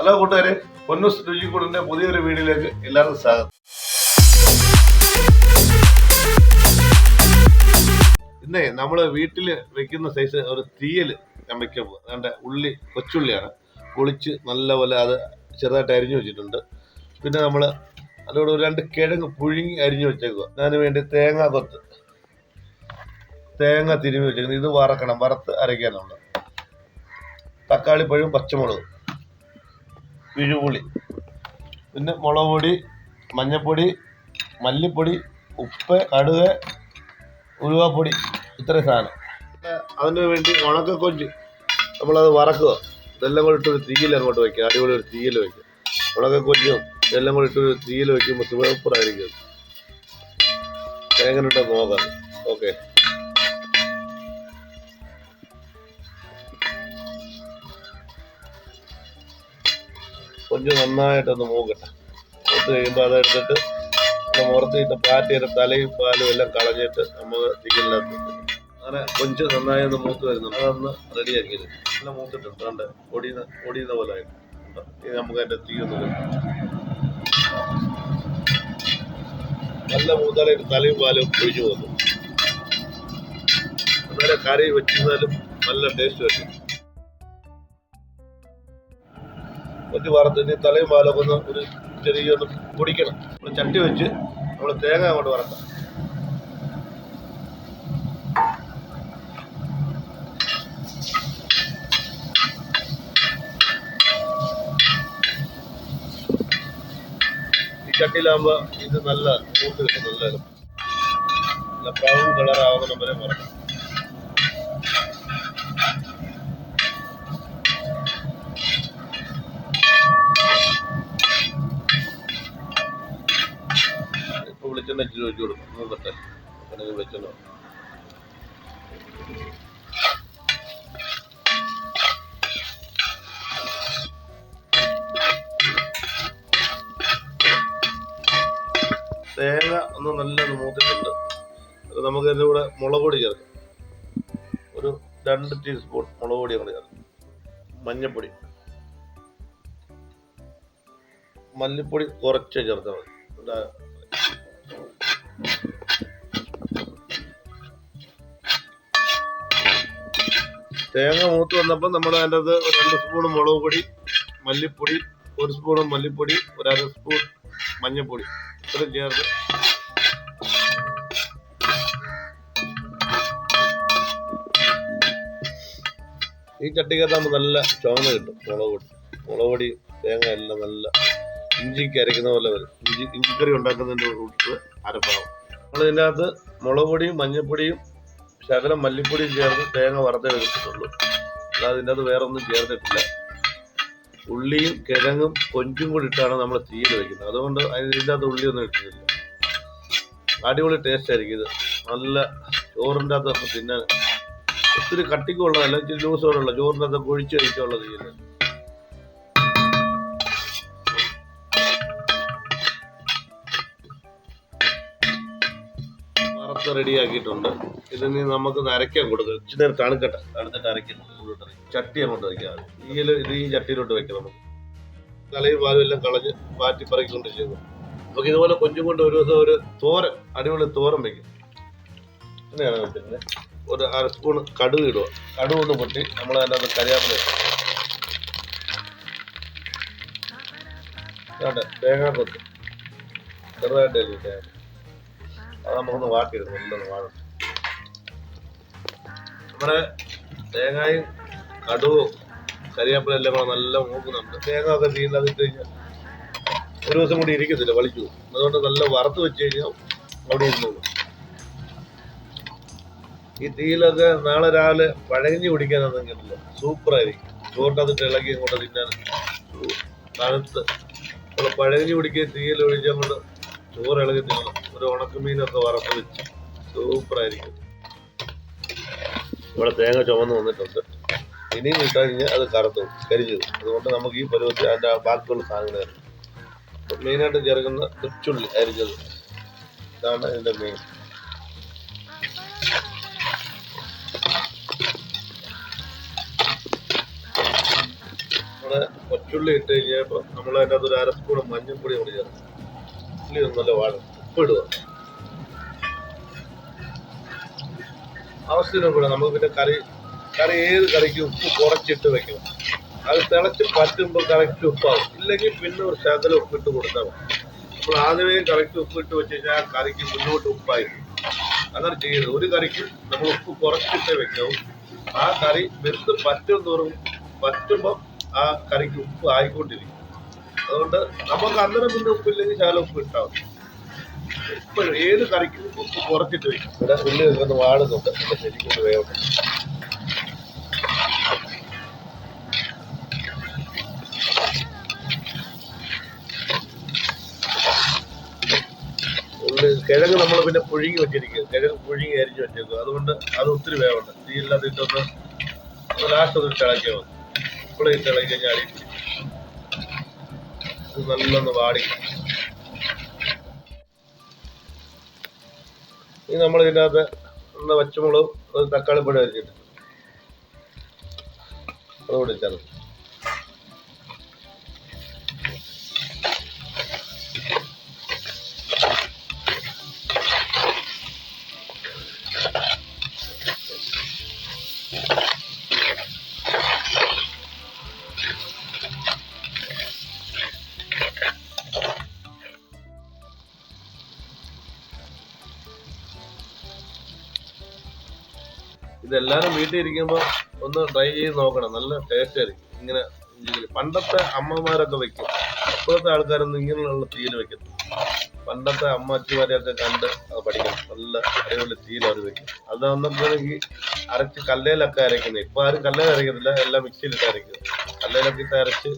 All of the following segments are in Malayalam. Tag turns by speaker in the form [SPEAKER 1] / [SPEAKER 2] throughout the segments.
[SPEAKER 1] ഹലോ കൂട്ടുകാരെ പൊന്നൂസ് രുചിക്കൂടിന്റെ പുതിയൊരു വീഡിയോയിലേക്ക് എല്ലാവർക്കും സ്വാഗതം ഇന്നേ നമ്മൾ വീട്ടിൽ വെക്കുന്ന സൈസ് ഒരു തീയൽ ഞാൻ വെക്കാൻ പോകും അതുകൊണ്ട് ഉള്ളി കൊച്ചുള്ളിയാണ് കുളിച്ച് നല്ലപോലെ അത് ചെറുതായിട്ട് അരിഞ്ഞു വെച്ചിട്ടുണ്ട് പിന്നെ നമ്മൾ അതോട് രണ്ട് കിഴങ്ങ് പുഴുങ്ങി അരിഞ്ഞു വെച്ചേക്കുക അതിന് വേണ്ടി തേങ്ങ കൊത്ത് തേങ്ങ തിരുമി വെച്ചേക്കുന്നത് ഇത് വറക്കണം വറുത്ത് അരയ്ക്കാനുണ്ട് തക്കാളിപ്പഴവും പച്ചമുളകും പിഴുപുളി പിന്നെ മുളക് പൊടി മഞ്ഞൾപ്പൊടി മല്ലിപ്പൊടി ഉപ്പ് കടുക് ഉരുവാപ്പൊടി ഇത്രയും സാധനം അതിന് വേണ്ടി കൊഞ്ച് നമ്മളത് വറക്കുക ഇതെല്ലാം കൂടി ഇട്ടൊരു തീയിൽ അങ്ങോട്ട് വയ്ക്കുക അടിപൊളി ഒരു തീയിൽ വയ്ക്കുക കൊഞ്ചും ഇതെല്ലാം കൂടി ഇട്ടൊരു തീയിൽ വയ്ക്കുമ്പോൾ സൂപ്പറായിരിക്കും തേങ്ങ ഇട്ട് നോക്കാം ഓക്കെ ഇത് നന്നായിട്ടൊന്ന് മൂക്കട്ടെ മൂത്ത് കഴിയുമ്പോൾ അതെടുത്തിട്ട് മുറത്തിട്ട് പാറ്റിയുടെ തലയും പാലും എല്ലാം കളഞ്ഞിട്ട് നമ്മൾ ചിക്കനിനകത്ത് അങ്ങനെ കൊഞ്ച് നന്നായി ഒന്ന് മൂത്ത് വരുന്നു അതൊന്ന് റെഡി ആക്കിയത് എല്ലാം മൂത്തിട്ടുണ്ട് കണ്ട് പൊടിയുന്ന പൊടിയുന്ന പോലെ ആയിട്ട് ഇത് നമുക്ക് അതിൻ്റെ തീ ഒന്ന് നല്ല മൂത്താലായിട്ട് തലയും പാലും ഒഴിച്ചു പോകുന്നു നല്ല കറി വെച്ചിരുന്നാലും നല്ല ടേസ്റ്റ് വരും കൊത്തി വറുത്തിന് തലയും പാലൊക്കെ ഒന്ന് ഒരു ചെറിയൊന്ന് പൊടിക്കണം നമ്മൾ ചട്ടി വെച്ച് നമ്മൾ തേങ്ങ അങ്ങോട്ട് വറക്കാം ഈ ചട്ടിയിലാകുമ്പോൾ ഇത് നല്ല കൂട്ട് കിട്ടും നല്ല നല്ല ബ്രൗൺ കളറാവുന്ന വരെ വറക്കാം നെറ്റിൽ വെച്ച് കൊടുക്കും നോക്കട്ടെ അങ്ങനെ വെച്ചു തേങ്ങ ഒന്ന് നല്ല മൂത്തിട്ടുണ്ട് അത് നമുക്ക് ഇതിൻ്റെ കൂടെ മുളക് പൊടി ചേർക്കാം ഒരു രണ്ട് ടീസ്പൂൺ മുളക് പൊടി അങ്ങനെ ചേർക്കാം മഞ്ഞൾപ്പൊടി മല്ലിപ്പൊടി കുറച്ച് ചേർത്താൽ മതി തേങ്ങ മൂത്ത് വന്നപ്പോൾ നമ്മൾ അതിൻ്റെ അത് രണ്ട് സ്പൂൺ മുളക് പൊടി മല്ലിപ്പൊടി ഒരു സ്പൂൺ മല്ലിപ്പൊടി ഒരു അര സ്പൂൺ മഞ്ഞൾപ്പൊടി ഇത്രയും ചേർത്ത് ഈ ചട്ടിക്കകത്താകുമ്പോൾ നല്ല ചുവന്ന കിട്ടും മുളക് പൊടി മുളക് പൊടി തേങ്ങ എല്ലാം നല്ല ഇഞ്ചിക്ക് അരയ്ക്കുന്ന പോലെ വരും ഇഞ്ചി ഇഞ്ചിക്കറി ഉണ്ടാക്കുന്നതിൻ്റെ ഉൾപ്പെടെ അരപ്പാവും നമ്മൾ ഇതിനകത്ത് മുളക് പൊടിയും മഞ്ഞൾപ്പൊടിയും ശകലം മല്ലിപ്പൊടിയും ചേർന്ന് തേങ്ങ വറുത്തേ വെച്ചിട്ടുള്ളൂ അല്ലാതെ ഇതിൻ്റെ അത് വേറെ ഒന്നും ചേർന്നിട്ടില്ല ഉള്ളിയും കിഴങ്ങും കൊഞ്ചും കൂടി ഇട്ടാണ് നമ്മൾ തീയിൽ വെക്കുന്നത് അതുകൊണ്ട് അതിൻ്റെ അകത്ത് ഉള്ളിയൊന്നും ഇട്ടിട്ടില്ല അടിപൊളി ടേസ്റ്റ് ആയിരിക്കും ഇത് നല്ല ചോറിൻ്റെ അകത്ത് തിന്നാൻ ഒത്തിരി കട്ടിക്കുള്ളതല്ല ഇച്ചിരി ലൂസോടുള്ള ചോറിൻ്റെ അകത്ത് കൊഴിച്ച് കഴിച്ചുള്ള തീയല്ല റെഡിയാക്കിയിട്ടുണ്ട് ഇതിന് നമുക്ക് നരയ്ക്കാൻ കൊടുക്കാം ഇച്ചിരി നേരം തണുക്കട്ടെ തണുത്തിട്ട് അരയ്ക്കണം ചട്ടി അങ്ങോട്ട് വയ്ക്കാം ഈ ഇത് ഈ ചട്ടിയിലോട്ട് വെക്കണം നമുക്ക് തലയും പാലും എല്ലാം കളഞ്ഞ് മാറ്റി പറിക്കൊണ്ട് ചെയ്തു നമുക്ക് ഇതുപോലെ കൊഞ്ചും കൊണ്ട് ഒരു ദിവസം ഒരു തോരൻ അടിപൊളി തോരൻ വെക്കും അങ്ങനെയാണ് വെച്ചിരുന്നത് ഒരു അര സ്പൂൺ കടുക് ഇടുക കടുക് ഒന്ന് പൊട്ടി നമ്മൾ അതിനകത്ത് കരിയാപ്പില വേണ്ട കൊത്തും ചെറുതായിട്ട് തേങ്ങ നമുക്കൊന്ന് വാട്ടിയെടുക്കും നല്ലൊന്ന് വാടും നമ്മുടെ തേങ്ങയും കടുവും കരിയാപ്പിലും എല്ലാം കൂടെ നല്ല മൂക്കുന്നുണ്ട് തേങ്ങ ഒക്കെ തീയില്ലാതെ ഇട്ട് കഴിഞ്ഞാൽ ഒരു ദിവസം കൂടി ഇരിക്കത്തില്ല വളിക്കൂ അതുകൊണ്ട് നല്ല വറുത്ത് വെച്ച് കഴിഞ്ഞാൽ അവിടെ ഇരുന്നോളൂ ഈ തീയിലൊക്കെ നാളെ രാവിലെ പഴകഞ്ഞി കുടിക്കാനൊന്നും സൂപ്പർ ആയിരിക്കും ചോറിനകത്ത് ഇളകി അങ്ങോട്ട് തിന്നാൻ തണുത്ത് നമ്മൾ പഴകഞ്ഞി കുടിക്കുക തീയിൽ ഒഴിച്ച് അങ്ങോട്ട് ചോറ് ഇളകി തിന്നണം ഒരു ഉണക്കമീനൊക്കെ വറുത്ത് വെച്ച് സൂപ്പറായിരിക്കും ഇവിടെ തേങ്ങ ചുമന്ന് വന്നിട്ടുണ്ട് ഇനിയും ഇട്ട് അത് കറുത്തു കരിഞ്ഞു അതുകൊണ്ട് നമുക്ക് ഈ പരുവത്തിൽ അതിൻ്റെ ബാക്കിയുള്ള സാധനങ്ങൾ മെയിനായിട്ട് ചേർക്കുന്ന തൃച്ചുള്ളി അരിഞ്ഞത് ഇതാണ് ഇതിൻ്റെ മെയിൻ നമ്മുടെ കൊച്ചുള്ളി ഇട്ട് കഴിഞ്ഞപ്പോൾ നമ്മൾ അതിൻ്റെ അകത്ത് ഒരു അരസ്പൂൺ മഞ്ഞൾപ്പൊടി കൂടി ചേർക്കും ഇഡ്ഡലി നല്ല വാഴ ഉപ്പിടുക ആവശ്യത്തിന് കൂടെ നമുക്ക് പിന്നെ കറി കറി ഏത് കറിക്ക് ഉപ്പ് കുറച്ചിട്ട് വെക്കണം അത് തിളച്ച് പറ്റുമ്പോൾ കറക്റ്റ് ഉപ്പാവും ഇല്ലെങ്കിൽ പിന്നെ ഒരു ശകലം ഉപ്പിട്ട് കൊടുത്താൽ മതി അപ്പോൾ ആദ്യമേ കറക്റ്റ് ഉപ്പിട്ട് വെച്ച് കഴിഞ്ഞാൽ ആ കറിക്ക് മുന്നോട്ട് ഉപ്പായിരിക്കും അങ്ങനെ ചെയ്യരുത് ഒരു കറിക്ക് നമ്മൾ ഉപ്പ് കുറച്ചിട്ട് വെക്കാവും ആ കറി വെന്ത് പറ്റും തോറും പറ്റുമ്പോൾ ആ കറിക്ക് ഉപ്പ് ആയിക്കൊണ്ടിരിക്കും അതുകൊണ്ട് നമുക്ക് അന്നേരം പിന്നെ ഉപ്പില്ലെങ്കിൽ ശാലം ഉപ്പ് ഉണ്ടാവും ഇപ്പോഴും ഏത് കറിക്കും ഉപ്പ് കുറച്ചിട്ട് വയ്ക്കും ഇവിടെ പുല്ല് കിടന്ന് വാടുന്നുണ്ട് ശരിക്കും വേണം കിഴങ്ങ് നമ്മൾ പിന്നെ പുഴുങ്ങി വെച്ചിരിക്കുക കിഴങ്ങ് പുഴുങ്ങി അരിഞ്ഞു വെച്ചേക്കും അതുകൊണ്ട് അത് ഒത്തിരി വേവുണ്ട് തീയില്ലാതെ ഇട്ടൊന്ന് ലാസ്റ്റ് ഒന്ന് ഇട്ടിളക്കിയാൽ മതി ഇപ്പോഴും ഇട്ടിളക്കി കഴിഞ്ഞാൽ കഴിഞ്ഞാൽ നല്ലൊന്ന് വാടി ഇനി നമ്മൾ ഇതിനകത്ത് പച്ചമുളകും ഒരു തക്കാളിപ്പൊടി അരിച്ചിട്ട് അതുകൂടി ചേർത്ത് ഇതെല്ലാരും വീട്ടിൽ ഇരിക്കുമ്പോ ഒന്ന് ട്രൈ ചെയ്ത് നോക്കണം നല്ല ടേസ്റ്റ് ആയിരിക്കും ഇങ്ങനെ പണ്ടത്തെ അമ്മമാരൊക്കെ വെക്കും ഇപ്പോഴത്തെ ആൾക്കാരൊന്നും ഇങ്ങനെയുള്ള തീയിൽ വെക്കും പണ്ടത്തെ അമ്മച്ചിമാരെയൊക്കെ കണ്ട് അത് പഠിക്കണം നല്ല അടിപൊളി തീയിൽ അവർ വെക്കും അത് അന്നപ്പോഴെങ്കിൽ അരച്ച് കല്ലേലൊക്കെ അരയ്ക്കുന്നത് ഇപ്പൊ ആരും കല്ലേൽ അരയ്ക്കുന്നില്ല എല്ലാം മിക്സിയിലിട്ട് അരയ്ക്കും കല്ലേലൊക്കെ ഇട്ട് അരച്ച്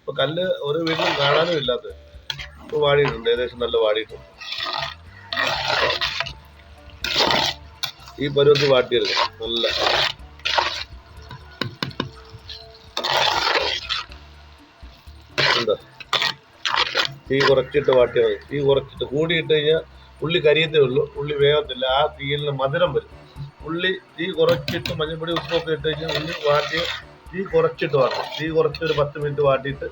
[SPEAKER 1] ഇപ്പൊ കല്ല് ഒരു വീട്ടിലും കാണാനും ഇല്ലാത്തത് ഇപ്പൊ വാടിയിട്ടുണ്ട് ഏകദേശം നല്ല വാടിയിട്ടുണ്ട് ഈ പരുവത്ത് വാട്ടിയെടുക്കണം നല്ല തീ കുറച്ചിട്ട് വാട്ടിയാൽ മതി തീ കുറച്ചിട്ട് കൂടിയിട്ട് കഴിഞ്ഞാൽ ഉള്ളി കരിയത്തേ ഉള്ളൂ ഉള്ളി വേഗത്തില്ല ആ തീയിൽ മധുരം വരും ഉള്ളി തീ കുറച്ചിട്ട് മഞ്ഞൾപ്പൊടി ഉപ്പൊക്കെ ഇട്ട് കഴിഞ്ഞാൽ ഉള്ളി വാട്ടി തീ കുറച്ചിട്ട് വാട്ടും തീ കുറച്ചൊരു പത്ത് മിനിറ്റ് വാട്ടിയിട്ട്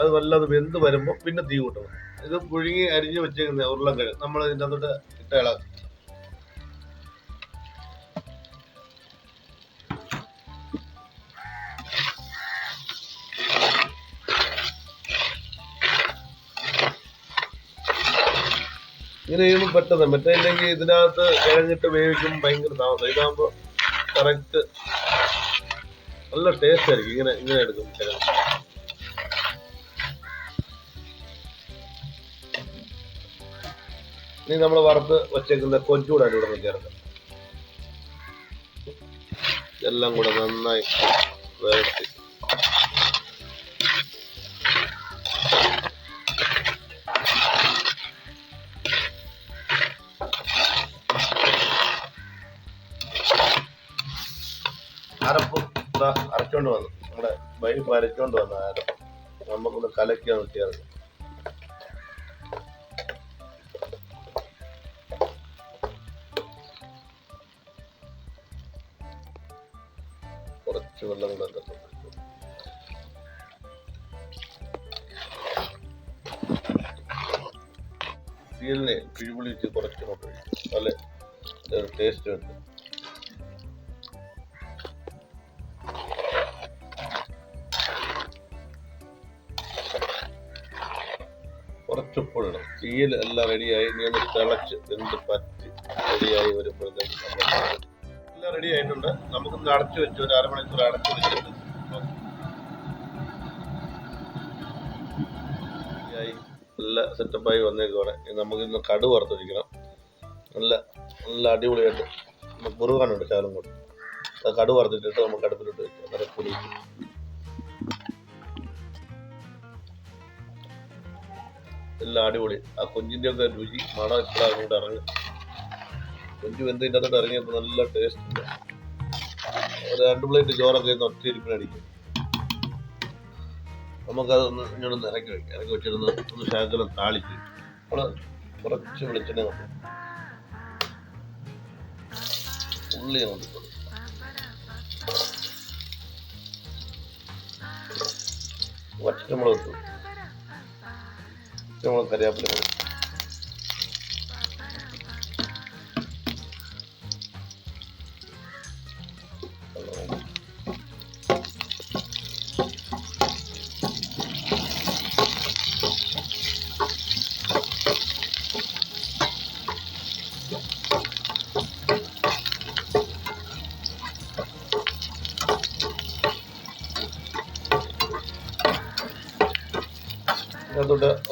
[SPEAKER 1] അത് വല്ലത് വെന്ത് വരുമ്പോൾ പിന്നെ തീ കൂട്ടണം ഇത് പുഴുങ്ങി അരിഞ്ഞ് വെച്ചേക്കുന്ന ഉരുളക്കിഴങ്ങ് നമ്മൾ ഇതിൻ്റെ അകത്തോട്ട് ഇട്ട ഇളക്കി ഇത് ചെയ്യുമ്പോൾ പെട്ടെന്ന് മറ്റേ ഇല്ലെങ്കിൽ ഇതിനകത്ത് കിഴങ്ങിട്ട് വേവിക്കുമ്പോൾ ഭയങ്കര താമസം ഇതാകുമ്പോൾ കറക്റ്റ് നല്ല ടേസ്റ്റ് ആയിരിക്കും ഇങ്ങനെ ഇങ്ങനെ എടുക്കും കിഴങ്ങ് ഇനി നമ്മൾ വറുത്ത് വച്ചേക്കുന്ന കൊഞ്ചൂടാണ് ഇവിടെ നിന്ന് ചേർക്കുന്നത് എല്ലാം കൂടെ നന്നായി വേർത്തി അരപ്പ് അരച്ചോണ്ട് വന്നു നമ്മുടെ വൈഫ് അരച്ചോണ്ട് വന്ന അരപ്പ് നമുക്കൊന്ന് കലക്കി നോക്കിയാൽ കുറച്ച് വെള്ളം കൂടെ എന്തൊക്കെ തീരിനെ കിഴിപൊളിച്ച് കുറച്ച് കൊണ്ട് അല്ലേ ടേസ്റ്റ് ഉണ്ട് സീൽ എല്ലാം റെഡിയായി ഇനി ഒന്ന് തിളച്ച് എന്ത് പറ്റി റെഡിയായി വരുമ്പോഴത്തേക്ക് എല്ലാം റെഡി ആയിട്ടുണ്ട് നമുക്ക് അടച്ചു വെച്ച് ഒരു അരമണിക്കൂർ അടച്ചു വെച്ചിട്ട് നല്ല സെറ്റപ്പായി വന്നേക്കുവാണ് നമുക്ക് ഇന്ന് കടു വറുത്തൊഴിക്കണം നല്ല നല്ല അടിപൊളിയായിട്ട് മുറുകാനുണ്ട് ശാലും കൂടെ കടു വറുത്തിട്ടിട്ട് നമുക്ക് അടുപ്പിലോട്ട് വെക്കാം നല്ല പൊടി നല്ല അടിപൊളി ആ കൊഞ്ചിന്റെ ഒക്കെ രുചി മണം എപ്പോഴാണ് അങ്ങോട്ട് ഇറങ്ങി കൊഞ്ച് വെന്തതിൻ്റെ അകത്തോട്ട് ഇറങ്ങിയപ്പോൾ നല്ല ടേസ്റ്റ് ഉണ്ട് ഒരു രണ്ട് പ്ലേറ്റ് ചോറൊക്കെ ഇന്ന് ഒറ്റ അടിക്കും നമുക്കതൊന്ന് ഇങ്ങോട്ട് ഇറക്കി വയ്ക്കാം ഇറക്കി വെച്ചിരുന്ന് ഒന്ന് ശാഖലം താളിച്ച് നമ്മള് കുറച്ച് വെളിച്ചെണ്ണ കൊണ്ട് ഉള്ളി കൊണ്ടിട്ടുണ്ട് നമ്മൾ ഇട്ടു se montaría primero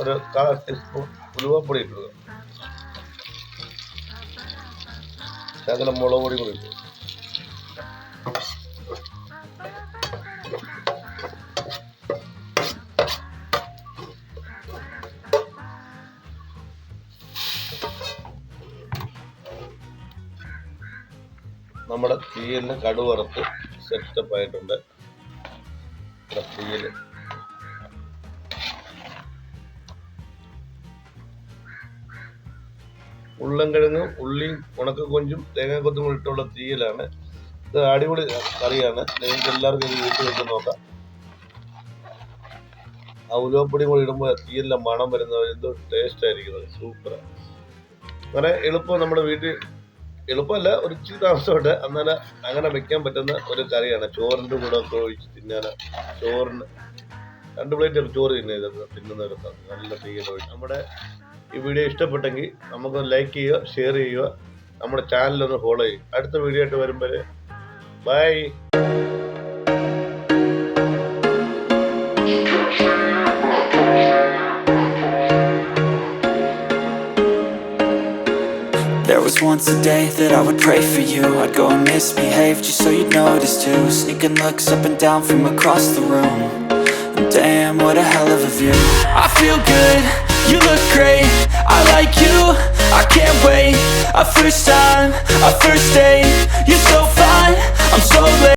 [SPEAKER 1] ഒരു കാൽ ടീസ്പൂൺ ഉലുവപ്പൊടി ഇട്ടു ശകലം മുളക് പൊടി കൂടി ഇട്ടു നമ്മുടെ തീയലിന് കടുവറുത്ത് സെറ്റപ്പ് ആയിട്ടുണ്ട് തീയിൽ ഉരുളൻകിഴങ്ങും ഉള്ളിയും ഉണക്ക കൊഞ്ചും തേങ്ങാ കൊത്തും ഇട്ടുള്ള തീയലാണ് ഇത് അടിപൊളി കറിയാണ് നിങ്ങൾക്ക് എല്ലാവർക്കും ഇത് വീട്ടിൽ വെച്ച് നോക്കാം ആ ഉലുവപ്പൊടി കൂടി ഇടുമ്പോൾ തീയലിൻ്റെ മണം വരുന്ന എന്തോ ടേസ്റ്റ് ആയിരിക്കും സൂപ്പറാണ് അങ്ങനെ എളുപ്പം നമ്മുടെ വീട്ടിൽ എളുപ്പമല്ല ഒരു ഇച്ചിരി താമസമുണ്ട് എന്നാലും അങ്ങനെ വെക്കാൻ പറ്റുന്ന ഒരു കറിയാണ് ചോറിൻ്റെ കൂടെ ഒക്കെ ഒഴിച്ച് തിന്നാൻ ചോറിന് രണ്ട് പ്ലേറ്റ് ചോറ് തിന്നേ തിന്നുന്നവരൊക്കെ നല്ല തീയൽ ഒഴിച്ച് നമ്മുടെ ഈ വീഡിയോ ഇഷ്ടപ്പെട്ടെങ്കിൽ ലൈക്ക് ചെയ്യുക ഷെയർ ചെയ്യുക നമ്മുടെ ചാനലൊന്ന് ഫോളോ ചെയ്യുക അടുത്ത വീഡിയോ ആയിട്ട് വരുമ്പോൾ bye There was once a day that I would pray for you I'd go and misbehave just so you'd notice too Sneaking looks up and down from across the room and Damn, what a hell of a view I feel good you look great, I like you, I can't wait A first time, a first date You're so fine, I'm so late